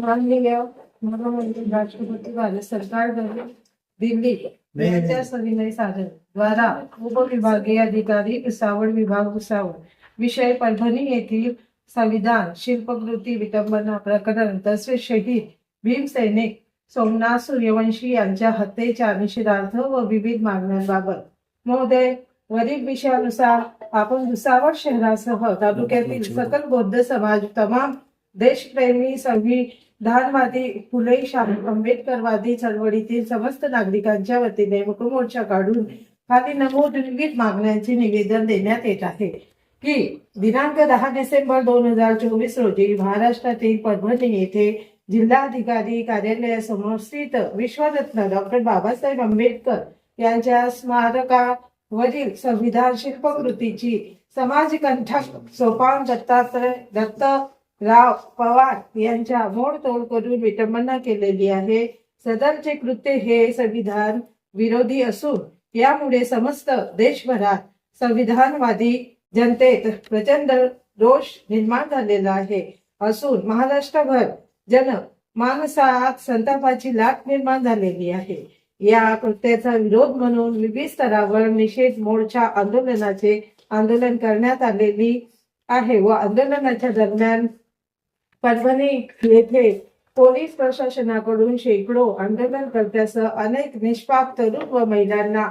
माननीय महामंत्री राष्ट्रपती भारत सरकार दिल्ली. यांच्या सविनय साधन. द्वारा उपविभागीय अधिकारी भुसावळ विभाग भुसावळ विषय परभणी येथील संविधान शिल्पकृती विटंबना प्रकरण तसेच शहीद भीमसैनिक सोमनाथ सूर्यवंशी यांच्या हत्येच्या निषेधार्थ व विविध मागण्यांबाबत. महोदय वरील विषयानुसार आपण भुसावळ शहरासह तालुक्यातील सकल बौद्ध समाज तमाम देशप्रेमी संविधानवादी फुले शाहू आंबेडकरवादी चळवळीतील समस्त नागरिकांच्या वतीने मुकमोर्चा काढून खाली नमूद विविध मागण्यांचे निवेदन देण्यात येत आहे. की दिनांक दहा डिसेंबर दोन हजार चोवीस रोजी महाराष्ट्रातील परभणी येथे जिल्हाधिकारी कार्यालयासमोर स्थित विश्वरत्न डॉक्टर बाबासाहेब आंबेडकर यांच्या स्मारकावरील संविधान शिल्पकृतीची समाजकंठक सोपान दत्तात्रय राव पवार यांच्या मोडतोड करून विटंबना केलेली आहे. सदरचे कृत्य हे संविधान विरोधी असून यामुळे समस्त देशभरात संविधानवादी जनतेत प्रचंड रोष निर्माण झालेला आहे. असून महाराष्ट्रभर जन मानसात संतापाची लाट निर्माण झालेली आहे. या कृत्याचा विरोध म्हणून विविध स्तरावर निषेध मोर्चा आंदोलनाचे आंदोलन करण्यात आलेली आहे व आंदोलनाच्या दरम्यान परभणी येथे पोलीस प्रशासनाकडून शेकडो आंदोलनकर्त्यासह अनेक निष्पाप तरुण व महिलांना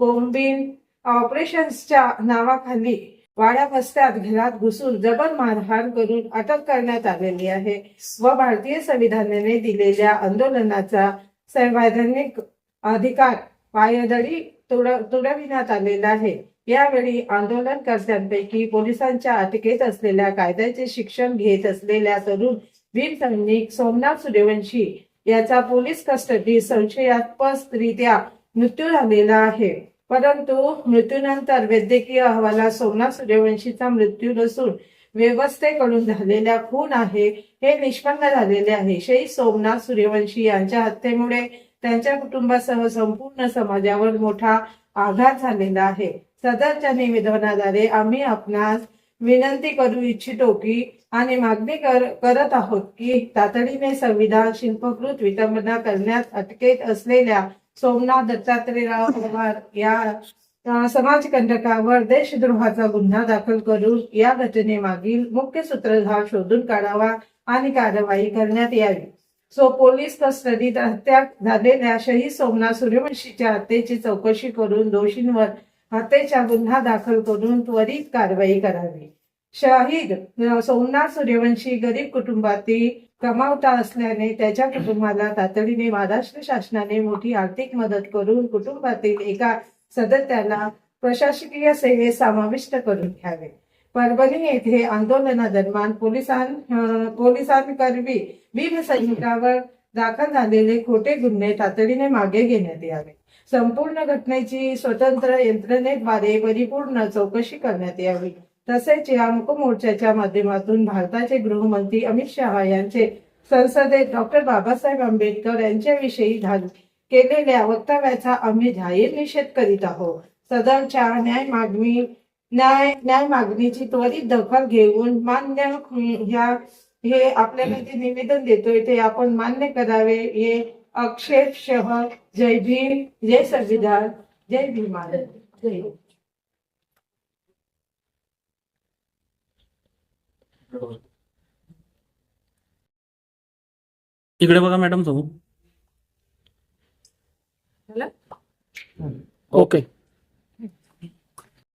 कोम्बिन ऑपरेशन्सच्या नावाखाली वाड्या वस्त्यात घरात घुसून जबर मारहाण करून अटक करण्यात आलेली आहे व भारतीय संविधानाने दिलेल्या आंदोलनाचा संवैधानिक अधिकार पायदळी तुड तुडविण्यात आलेला आहे. यावेळी आंदोलनकर्त्यांपैकी पोलिसांच्या अटकेत असलेल्या कायद्याचे शिक्षण घेत असलेल्या तरुण वीर सैनिक सोमनाथ सूर्यवंशी याचा पोलीस कस्टडी संशयास्पदरित्या मृत्यू झालेला आहे. परंतु मृत्यूनंतर वैद्यकीय अहवालात सोमनाथ सूर्यवंशीचा मृत्यू नसून व्यवस्थेकडून झालेला खून आहे हे निष्पन्न झालेले आहे. शहीद सोमनाथ सूर्यवंशी यांच्या हत्येमुळे त्यांच्या कुटुंबासह संपूर्ण समाजावर मोठा आघात झालेला आहे. सदरच्या निवेदनाद्वारे आम्ही आपणास विनंती करू इच्छितो की आणि मागणी कर करत आहोत की तातडीने संविधान शिल्पकृत विटंबना करण्यात अटकेत असलेल्या सोमनाथ दत्तात्रेयराव पवार या समाजकंटकावर देशद्रोहाचा गुन्हा दाखल करून या घटनेमागील मुख्य सूत्रधार शोधून काढावा आणि कारवाई करण्यात यावी. सो पोलीस कस्टडीत हत्या झालेल्या शहीद सोमनाथ सूर्यवंशीच्या हत्येची चौकशी करून दोषींवर हत्येचा गुन्हा दाखल करून त्वरित कारवाई करावी. शहीद सोमनाथ सूर्यवंशी गरीब कुटुंबातील कमावता असल्याने त्याच्या कुटुंबाला तातडीने महाराष्ट्र शासनाने मोठी आर्थिक मदत करून कुटुंबातील एका सदस्याला प्रशासकीय सेवेत समाविष्ट करून घ्यावे. परभणी येथे आंदोलनादरम्यान पोलिसां पोलिसांकरवी पोलिसांकरवी भीमसैनिकावर दाखल झालेले खोटे गुन्हे तातडीने मागे घेण्यात यावे. संपूर्ण घटनेची स्वतंत्र यंत्रणेद्वारे परिपूर्ण चौकशी करण्यात यावी. तसेच या मोर्चाच्या माध्यमातून भारताचे गृहमंत्री अमित शहा यांचे संसदेत डॉक्टर बाबासाहेब आंबेडकर यांच्याविषयी केलेल्या वक्तव्याचा आम्ही जाहीर निषेध करीत आहोत. सदरच्या न्याय मागणी न्याय न्याय मागणीची त्वरित दखल घेऊन मान्य या ह्या हे आपल्याला जे निवेदन देतोय ते आपण मान्य करावे हे अक्षरशः जय भीम जय संविधान जय भीमान जय. इकडे बघा मॅडम तुम्ही झालं? ओके